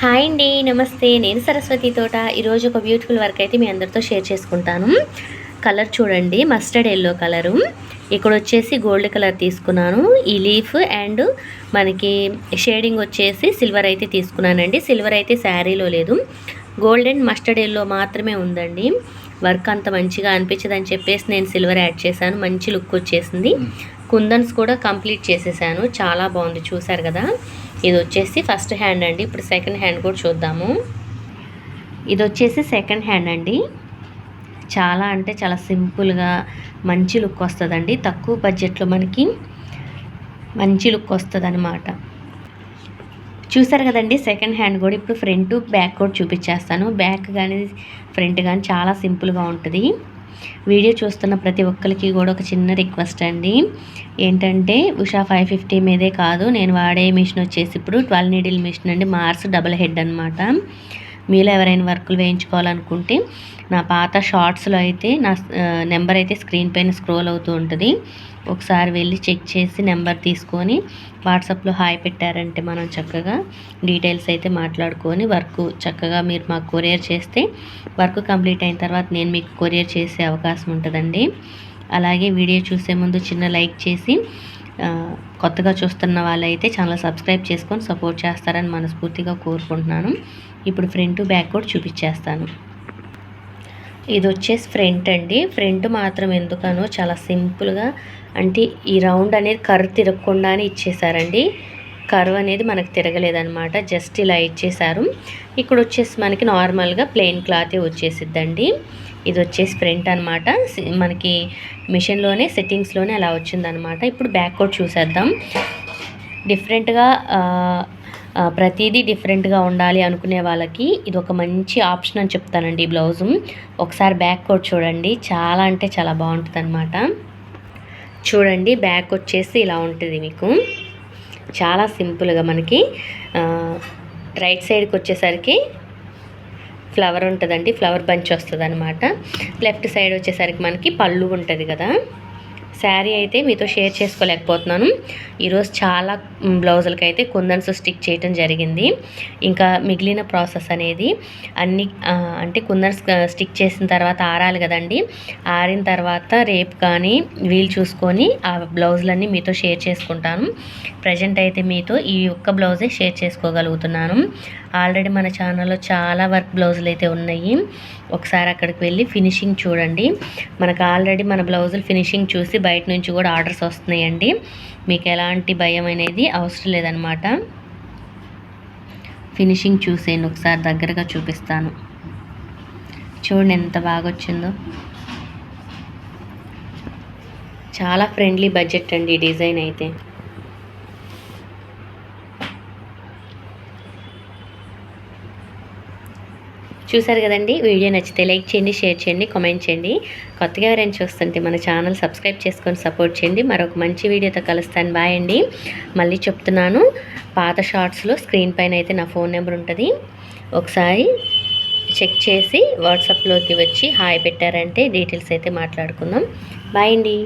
Hi అండి నమస్తే. నేను సరస్వతి తోట. ఈరోజు ఒక బ్యూటిఫుల్ వర్క్ అయితే మీ అందరితో షేర్ చేసుకుంటాను. కలర్ చూడండి మస్టర్డ్ ఎల్లో కలరు ఇక్కడ వచ్చేసి గోల్డ్ కలర్ తీసుకున్నాను. ఈ లీఫ్ అండ్ మనకి షేడింగ్ వచ్చేసి సిల్వర్ అయితే తీసుకున్నానండి. సిల్వర్ అయితే శారీలో లేదు. గోల్డ్ అండ్ మస్టర్డ్ ఎల్లో మాత్రమే ఉందండి. వర్క్ అంత మంచిగా అనిపించదని చెప్పేసి నేను సిల్వర్ యాడ్ చేశాను. మంచి లుక్ వచ్చేసింది. కుందన్స్ కూడా కంప్లీట్ చేసేసాను. చాలా బాగుంది చూసారు కదా? ఇది వచ్చేసి ఫస్ట్ హ్యాండ్ అండి. ఇప్పుడు సెకండ్ హ్యాండ్ కూడా చూద్దాము. ఇది వచ్చేసి సెకండ్ హ్యాండ్ అండి. చాలా అంటే చాలా సింపుల్గా మంచి లుక్ వస్తుందండి. తక్కువ బడ్జెట్లో మనకి మంచి లుక్ వస్తుంది అనమాట చూసారు కదండి? సెకండ్ హ్యాండ్ కూడా ఇప్పుడు ఫ్రంట్ బ్యాక్ కూడా చూపించేస్తాను. బ్యాక్ కానీ ఫ్రంట్ కానీ చాలా సింపుల్గా ఉంటుంది. వీడియో చూస్తున్న ప్రతి ఒక్కరికి కూడా ఒక చిన్న రిక్వెస్ట్ అండి. ఏంటంటే ఉషా ఫైవ్ ఫిఫ్టీ మీదే కాదు నేను వాడే మిషన్ వచ్చేసి ఇప్పుడు ట్వెల్వ్ నీడిల్ మిషన్ అండి మార్స్ డబల్ హెడ్ అనమాట మీలో ఎవరైనా వర్కులు వేయించుకోవాలనుకుంటే నా పాత షార్ట్స్లో అయితే నా నెంబర్ అయితే స్క్రీన్ పైన స్క్రోల్ అవుతూ ఉంటుంది. ఒకసారి వెళ్ళి చెక్ చేసి నెంబర్ తీసుకొని వాట్సాప్లో హాయ్ పెట్టారంటే మనం చక్కగా డీటెయిల్స్ అయితే మాట్లాడుకొని వర్క్ చక్కగా మీరు మాకు కొరియర్ చేస్తే వర్క్ కంప్లీట్ అయిన తర్వాత నేను మీకు కొరియర్ చేసే అవకాశం ఉంటుందండి. అలాగే వీడియో చూసే ముందు చిన్న లైక్ చేసి కొత్తగా చూస్తున్న వాళ్ళైతే ఛానల్ సబ్స్క్రైబ్ చేసుకొని సపోర్ట్ చేస్తారని మనస్ఫూర్తిగా కోరుకుంటున్నాను. ఇప్పుడు ఫ్రంట్ బ్యాక్ కూడా చూపించేస్తాను. ఇది వచ్చేసి ఫ్రంట్ అండి. ఫ్రంట్ మాత్రం ఎందుకనో చాలా సింపుల్గా అంటే ఈ రౌండ్ అనేది కర్ర తిరగకుండానే ఇచ్చేసారండి. కర్వ్ అనేది మనకు తిరగలేదనమాట జస్ట్ ఇలా ఇచ్చేసారు. ఇక్కడ వచ్చేసి మనకి నార్మల్గా ప్లెయిన్ క్లాతే వచ్చేసిద్దండి. ఇది వచ్చేసి ఫ్రంట్ అనమాట మనకి మిషన్లోనే సెట్టింగ్స్లోనే అలా వచ్చిందనమాట ఇప్పుడు బ్యాక్ కోట్ చూసేద్దాం. డిఫరెంట్గా ప్రతిదీ డిఫరెంట్గా ఉండాలి అనుకునే వాళ్ళకి ఇది ఒక మంచి ఆప్షన్ అని చెప్తానండి ఈ బ్లౌజు. ఒకసారి బ్యాక్ కోట్ చూడండి. చాలా అంటే చాలా బాగుంటుంది చూడండి బ్యాక్ వచ్చేసి ఇలా ఉంటుంది మీకు. చాలా సింపుల్గా మనకి రైట్ సైడ్కి వచ్చేసరికి ఫ్లవర్ ఉంటుందండి ఫ్లవర్ బంచ్ వస్తుంది అనమాట లెఫ్ట్ సైడ్ వచ్చేసరికి మనకి పళ్ళు ఉంటుంది కదా. శారీ అయితే మీతో షేర్ చేసుకోలేకపోతున్నాను. ఈరోజు చాలా బ్లౌజులకి అయితే కుందన్స్ స్టిక్ చేయటం జరిగింది. ఇంకా మిగిలిన ప్రాసెస్ అనేది అన్ని అంటే కుందన్స్ స్టిక్ చేసిన తర్వాత ఆరాలి కదండి. ఆరిన తర్వాత రేపు కానీ వీలు చూసుకొని ఆ బ్లౌజులన్నీ మీతో షేర్ చేసుకుంటాను. ప్రజెంట్ అయితే మీతో ఈ ఒక్క బ్లౌజే షేర్ చేసుకోగలుగుతున్నాను. ఆల్రెడీ మన ఛానల్లో చాలా వర్క్ బ్లౌజులు అయితే ఉన్నాయి. ఒకసారి అక్కడికి వెళ్ళి ఫినిషింగ్ చూడండి. మనకు ఆల్రెడీ మన బ్లౌజులు ఫినిషింగ్ చూసి బయట నుంచి కూడా ఆర్డర్స్ వస్తున్నాయండి. మీకు ఎలాంటి భయం అనేది అవసరం లేదనమాట ఫినిషింగ్ చూసేయండి ఒకసారి దగ్గరగా చూపిస్తాను. చూడండి ఎంత బాగా వచ్చిందో. చాలా ఫ్రెండ్లీ బడ్జెట్ అండి డిజైన్ అయితే. చూసారు కదండి? వీడియో నచ్చితే లైక్ చేయండి షేర్ చేయండి కామెంట్ చేయండి. కొత్తగా ఎవరైనా చూస్తుంటే మన ఛానల్ సబ్స్క్రైబ్ చేసుకొని సపోర్ట్ చేయండి. మరొక మంచి వీడియోతో కలుస్తాను. బాయ్ అండి. మళ్ళీ చెప్తున్నాను. పాత షార్ట్స్లో స్క్రీన్ పైన అయితే నా ఫోన్ నెంబర్ ఉంటుంది. ఒకసారి చెక్ చేసి వాట్సాప్లోకి వచ్చి హాయ్ పెట్టారంటే డీటెయిల్స్ అయితే మాట్లాడుకుందాం. బాయ్ అండి.